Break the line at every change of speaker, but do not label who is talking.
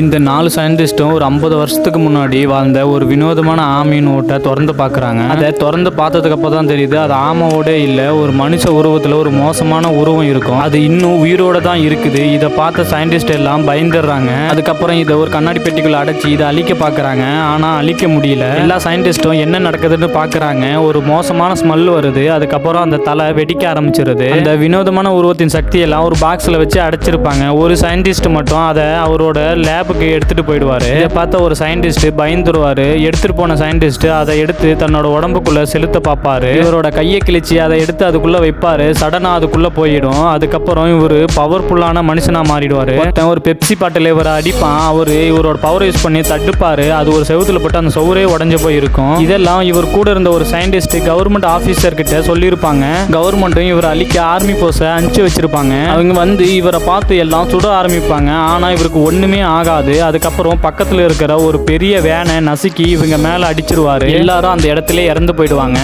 இந்த நாலு சயின்டிஸ்ட்டும் ஒரு ஐம்பது வருஷத்துக்கு முன்னாடி வாழ்ந்த ஒரு வினோதமான ஆமையின் ஓட்டை திறந்து பார்க்குறாங்க. அதை திறந்து பார்த்ததுக்கு அப்போ தான் தெரியுது அது ஆமையோட இல்லை ஒரு மனுஷ உருவத்தில் ஒரு மோசமான உருவம் இருக்கும். அது இன்னும் உயிரோட தான் இருக்குது. இதை பார்த்த சயின்டிஸ்ட் எல்லாம் பயந்துடுறாங்க. அதுக்கப்புறம் இதை ஒரு கண்ணாடி பெட்டிக்குள்ள அடைச்சி இதை அழிக்க பார்க்குறாங்க. ஆனால் அழிக்க முடியல. எல்லா சயின்டிஸ்ட்டும் என்ன நடக்குதுன்னு பார்க்குறாங்க. ஒரு மோசமான ஸ்மெல் வருது. அதுக்கப்புறம் அந்த தலை வெடிக்க ஆரம்பிச்சிருது. அந்த வினோதமான உருவத்தின் சக்தியெல்லாம் ஒரு பாக்ஸில் வச்சு அடைச்சிருப்பாங்க. ஒரு சயின்டிஸ்ட் மட்டும் அதை அவரோட லேபுக்கு எடுத்துட்டு போயிடுவாரு. இதை பார்த்த ஒரு சயின்டிஸ்ட் பயந்துருவாரு. எடுத்துட்டு போன சயின்டிஸ்ட் அதை எடுத்து தன்னோட உடம்புக்குள்ள செலுத்த பார்ப்பாரு. இவரோட கையை கிழிச்சு அதை எடுத்து அதுக்குள்ள வைப்பாரு. சடனா அதுக்குள்ள போயிடும். அதுக்கப்புறம் இவரு பவர்ஃபுல்லான மனுஷனா மாறிடுவாரு. ஒருத்தன் ஒரு பெப்சி பாட்டில் இவரை அடிப்பான். அவரு இவரோட பவர் யூஸ் பண்ணி தட்டுப்பாரு. அது ஒரு செவுத்துல போட்டு அந்த சவுரே உடஞ்சு போயிருக்கும். இதெல்லாம் இவர் கூட இருந்த ஒரு சயின்டிஸ்ட் கவர்மெண்ட் ஆபீசர் கிட்ட சொல்லியிருப்பாங்க. கவர்மெண்ட்டும் இவர் அழிக்க ஆர்மி போஸை அனுப்பிச்சு வச்சிருப்பாங்க. அவங்க வந்து இவரை பார்த்து எல்லாம் சுட ஆரம்பிப்பாங்க. ஆனா இவருக்கு ஒண்ணுமே ஆகாது அதுக்கப்புறம் பக்கத்துல இருக்கிற ஒரு பெரிய வேனை நசுக்கி இவங்க மேல அடிச்சிருவாரு. எல்லாரும் அந்த இடத்துல இறந்து போயிடுவாங்க.